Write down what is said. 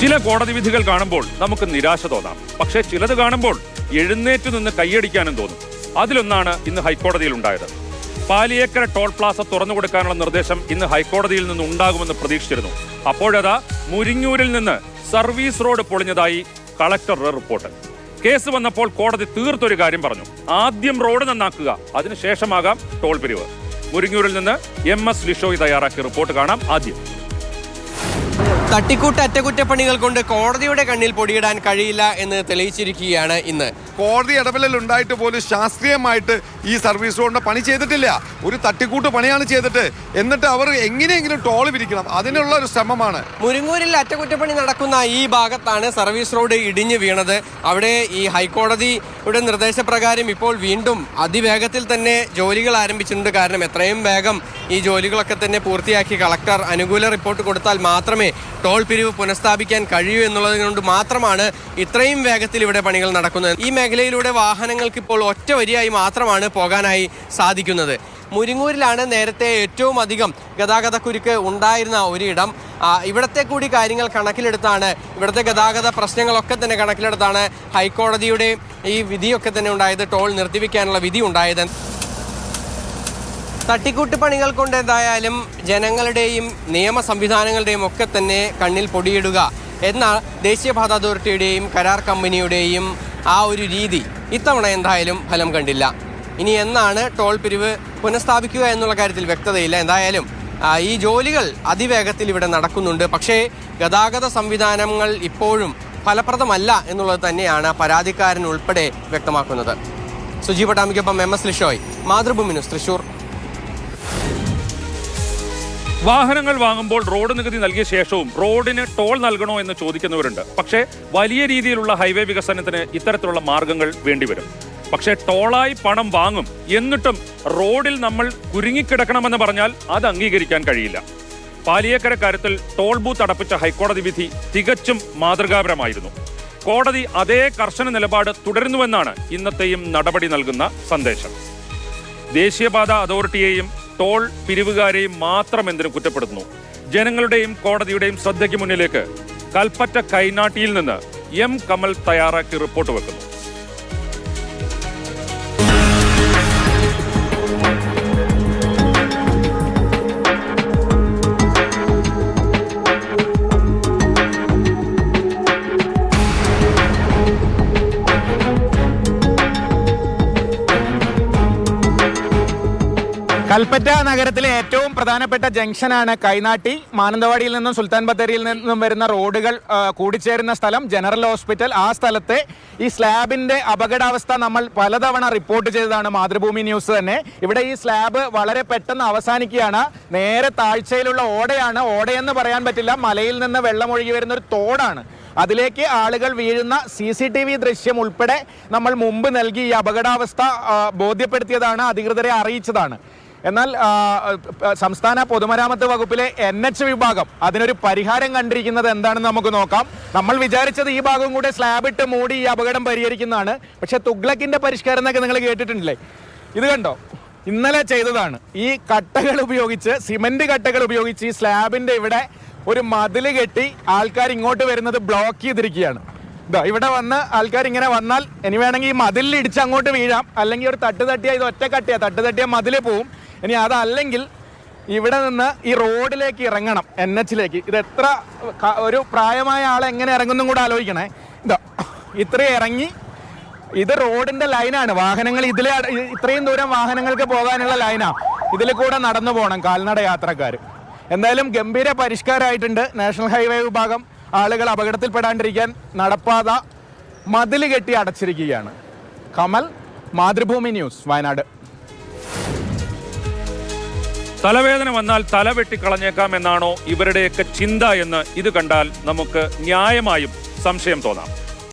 ചില കോടതി വിധികൾ കാണുമ്പോൾ നമുക്ക് നിരാശ തോന്നാം. പക്ഷേ ചിലത് കാണുമ്പോൾ എഴുന്നേറ്റ് നിന്ന് കൈയടിക്കാനും തോന്നും. അതിലൊന്നാണ് ഇന്ന് ഹൈക്കോടതിയിൽ ഉണ്ടായത്. പാലിയേക്കര ടോൾ പ്ലാസ തുറന്നു കൊടുക്കാനുള്ള നിർദ്ദേശം ഇന്ന് ഹൈക്കോടതിയിൽ നിന്ന് ഉണ്ടാകുമെന്ന് പ്രതീക്ഷിച്ചിരുന്നു. അപ്പോഴതാ മുരിങ്ങൂരിൽ നിന്ന് സർവീസ് റോഡ് പൊളിഞ്ഞതായി കളക്ടറുടെ റിപ്പോർട്ട്. കേസ് വന്നപ്പോൾ കോടതി തീർത്തൊരു കാര്യം പറഞ്ഞു. ആദ്യം റോഡ് നന്നാക്കുക അതിനുശേഷമാകാം ടോൾ പിരിവ്. മുരിങ്ങൂരിൽ നിന്ന് എം എസ് ലിഷോയ് തയ്യാറാക്കിയ റിപ്പോർട്ട് കാണാം ആദ്യം. തട്ടിക്കൂട്ട് അറ്റകുറ്റപ്പണികൾ കൊണ്ട് കോടതിയുടെ കണ്ണിൽ പൊടിയിടാൻ കഴിയില്ല എന്ന് തെളിയിച്ചിരിക്കുകയാണ് ഇന്ന്. കോടതി ഇടപെടൽ ഉണ്ടായിട്ട് പോലും ശാസ്ത്രീയമായിട്ട് ഈ സർവീസ് റോഡിന്റെ പണി ചെയ്തിട്ടില്ല. ഒരു തട്ടിക്കൂട്ട് പണിയാണ് ചെയ്തിട്ട്. എന്നിട്ട് അവർ എങ്ങനെയെങ്കിലും ടോൾ പിരിക്കണം അതിനുള്ള ഒരു ശ്രമമാണ്. മുരിങ്ങൂരിൽ അറ്റകുറ്റപ്പണി നടക്കുന്ന ഈ ഭാഗത്താണ് സർവീസ് റോഡ് ഇടിഞ്ഞു വീണത്. അവിടെ ഈ ഹൈക്കോടതിയുടെ നിർദ്ദേശപ്രകാരം ഇപ്പോൾ വീണ്ടും അതിവേഗത്തിൽ തന്നെ ജോലികൾ ആരംഭിച്ചിട്ടുണ്ട്. കാരണം എത്രയും വേഗം ഈ ജോലികളൊക്കെ തന്നെ പൂർത്തിയാക്കി കളക്ടർ അനുകൂല റിപ്പോർട്ട് കൊടുത്താൽ മാത്രമേ ടോൾ പിരിവ് പുനഃസ്ഥാപിക്കാൻ കഴിയൂ എന്നുള്ളത് കൊണ്ട് മാത്രമാണ് ഇത്രയും വേഗത്തിൽ ഇവിടെ പണികൾ നടക്കുന്നത്. ഈ മേഖലയിലൂടെ വാഹനങ്ങൾക്ക് ഇപ്പോൾ ഒറ്റ വരിയായി മാത്രമാണ് പോകാനായി സാധിക്കുന്നത്. മുരിങ്ങൂരിലാണ് നേരത്തെ ഏറ്റവും അധികം ഗതാഗത കുരുക്ക് ഉണ്ടായിരുന്ന ഒരിടം. ഇവിടത്തെ കൂടി കാര്യങ്ങൾ കണക്കിലെടുത്താണ്. ഇവിടുത്തെ ഗതാഗത പ്രശ്നങ്ങളൊക്കെ തന്നെ കണക്കിലെടുത്താണ് ഹൈക്കോടതിയുടെ ഈ വിധിയൊക്കെ തന്നെ ഉണ്ടായത് ടോൾ നിർത്തിവെക്കാനുള്ള വിധി ഉണ്ടായത്. തട്ടിക്കൂട്ട് പണികൾ കൊണ്ട് എന്തായാലും ജനങ്ങളുടെയും നിയമ സംവിധാനങ്ങളുടെയും ഒക്കെ തന്നെ കണ്ണിൽ പൊടിയിടുക എന്ന ദേശീയപാത അതോറിറ്റിയുടെയും കരാർ കമ്പനിയുടെയും ആ ഒരു രീതി ഇത്തവണ എന്തായാലും ഫലം കണ്ടില്ല. ഇനി എന്നാണ് ടോൾ പിരിവ് പുനഃസ്ഥാപിക്കുക എന്നുള്ള കാര്യത്തിൽ വ്യക്തതയില്ല. എന്തായാലും ഈ ജോലികൾ അതിവേഗത്തിൽ ഇവിടെ നടക്കുന്നുണ്ട്. പക്ഷേ ഗതാഗത സംവിധാനങ്ങൾ ഇപ്പോഴും ഫലപ്രദമല്ല എന്നുള്ളത് തന്നെയാണ് പരാതിക്കാരൻ ഉൾപ്പെടെ വ്യക്തമാക്കുന്നത്. Suji പട്ടാമിക്കൊപ്പം M S Lishoy Mathrubhumi news Thrissur. വാഹനങ്ങൾ വാങ്ങുമ്പോൾ റോഡ് നികുതി നൽകിയ ശേഷവും റോഡിന് ടോൾ നൽകണോ എന്ന് ചോദിക്കുന്നവരുണ്ട്. പക്ഷേ വലിയ രീതിയിലുള്ള ഹൈവേ വികസനത്തിന് ഇത്തരത്തിലുള്ള മാർഗങ്ങൾ വേണ്ടിവരും. പക്ഷേ ടോളായി പണം വാങ്ങും എന്നിട്ടും റോഡിൽ നമ്മൾ കുരുങ്ങിക്കിടക്കണമെന്ന് പറഞ്ഞാൽ അത് അംഗീകരിക്കാൻ കഴിയില്ല. പാലിയേക്കര കാര്യത്തിൽ ടോൾ ബൂത്ത് അടപ്പിച്ച ഹൈക്കോടതി വിധി തികച്ചും മാതൃകാപരമായിരുന്നു. കോടതി അതേ കർശന നിലപാട് തുടരുന്നുവെന്നാണ് ഇന്നത്തെയും നടപടി നൽകുന്ന സന്ദേശം. ദേശീയപാത അതോറിറ്റിയെയും ടോൾ പിരിവുകാരെയും മാത്രം എന്തിനു കുറ്റപ്പെടുത്തുന്നു. ജനങ്ങളുടെയും കോടതിയുടെയും ശ്രദ്ധയ്ക്ക് മുന്നിലേക്ക് കൽപ്പറ്റ കൈനാട്ടിയിൽ നിന്ന് എം. കമൽ തയ്യാറാക്കി റിപ്പോർട്ട് വെക്കുന്നു. കൽപ്പറ്റ നഗരത്തിലെ ഏറ്റവും പ്രധാനപ്പെട്ട ജംഗ്ഷനാണ് കൈനാട്ടി. മാനന്തവാടിയിൽ നിന്നും സുൽത്താൻ ബത്തേരിയിൽ നിന്നും വരുന്ന റോഡുകൾ കൂടിച്ചേരുന്ന സ്ഥലം ജനറൽ ഹോസ്പിറ്റൽ. ആ സ്ഥലത്തെ ഈ സ്ലാബിന്റെ അപകടാവസ്ഥ നമ്മൾ പലതവണ റിപ്പോർട്ട് ചെയ്തതാണ് മാതൃഭൂമി ന്യൂസ് തന്നെ. ഇവിടെ ഈ സ്ലാബ് വളരെ പെട്ടെന്ന് അവസാനിക്കുകയാണ്. നേരെ താഴ്ചയിലുള്ള ഓടയാണ്. ഓടയെന്ന് പറയാൻ പറ്റില്ല. മലയിൽ നിന്ന് വെള്ളമൊഴുകി വരുന്ന ഒരു തോടാണ്. അതിലേക്ക് ആളുകൾ വീഴുന്ന സി സി ടി വി ദൃശ്യം ഉൾപ്പെടെ നമ്മൾ മുമ്പ് നൽകി ഈ അപകടാവസ്ഥ ബോധ്യപ്പെടുത്തിയതാണ് അധികൃതരെ അറിയിച്ചതാണ്. എന്നാൽ സംസ്ഥാന പൊതുമരാമത്ത് വകുപ്പിലെ എൻ എച്ച് വിഭാഗം അതിനൊരു പരിഹാരം കണ്ടിരിക്കുന്നത് എന്താണെന്ന് നമുക്ക് നോക്കാം. നമ്മൾ വിചാരിച്ചത് ഈ ഭാഗം കൂടെ സ്ലാബ് ഇട്ട് മൂടി ഈ അപകടം പരിഹരിക്കുന്നതാണ്. പക്ഷെ തുഗ്ലക്കിന്റെ പരിഷ്കാരം എന്നൊക്കെ നിങ്ങൾ കേട്ടിട്ടുണ്ടല്ലേ? ഇത് കണ്ടോ? ഇന്നലെ ചെയ്തതാണ്. ഈ കട്ടകൾ ഉപയോഗിച്ച് സിമന്റ് കട്ടകൾ ഉപയോഗിച്ച് ഈ സ്ലാബിന്റെ ഇവിടെ ഒരു മതിൽ കെട്ടി ആൾക്കാർ ഇങ്ങോട്ട് വരുന്നത് ബ്ലോക്ക് ചെയ്തിരിക്കുകയാണ്. ഇതാ ഇവിടെ വന്ന് ആൾക്കാർ ഇങ്ങനെ വന്നാൽ ഇനി വേണമെങ്കിൽ ഈ മതിലിൽ ഇടിച്ച് അങ്ങോട്ട് വീഴാം. അല്ലെങ്കിൽ ഒരു തട്ട് തട്ടിയാൽ ഇത് ഒറ്റ കട്ടിയാ തട്ട് തട്ടിയാൽ മതിൽ പോവും. ഇനി അതല്ലെങ്കിൽ ഇവിടെ നിന്ന് ഈ റോഡിലേക്ക് ഇറങ്ങണം എൻ എച്ചിലേക്ക്. ഇത് എത്ര ഒരു പ്രായമായ ആൾ എങ്ങനെ ഇറങ്ങുന്നും കൂടെ ആലോചിക്കണേ. ഇതാ ഇത്രയും ഇറങ്ങി ഇത് റോഡിന്റെ ലൈനാണ്. വാഹനങ്ങൾ ഇതിലെ ഇത്രയും ദൂരം വാഹനങ്ങൾക്ക് പോകാനുള്ള ലൈനാ. ഇതിൽ കൂടെ നടന്നു പോകണം കാൽനട യാത്രക്കാർ എന്തായാലും ഗംഭീര പരിഷ്കാരമായിട്ടുണ്ട് നാഷണൽ ഹൈവേ വിഭാഗം. ആളുകൾ അപകടത്തിൽപ്പെടാണ്ടിരിക്കാൻ നടപ്പാത മതിൽ കെട്ടി അടച്ചിരിക്കുകയാണ്. കമൽ മാതൃഭൂമി ന്യൂസ് വയനാട്. തലവേദന വന്നാൽ തല വെട്ടിക്കളഞ്ഞേക്കാം എന്നാണോ ഇവരുടെയൊക്കെ ചിന്ത എന്ന് ഇത് കണ്ടാൽ നമുക്ക് ന്യായമായും സംശയം തോന്നാം.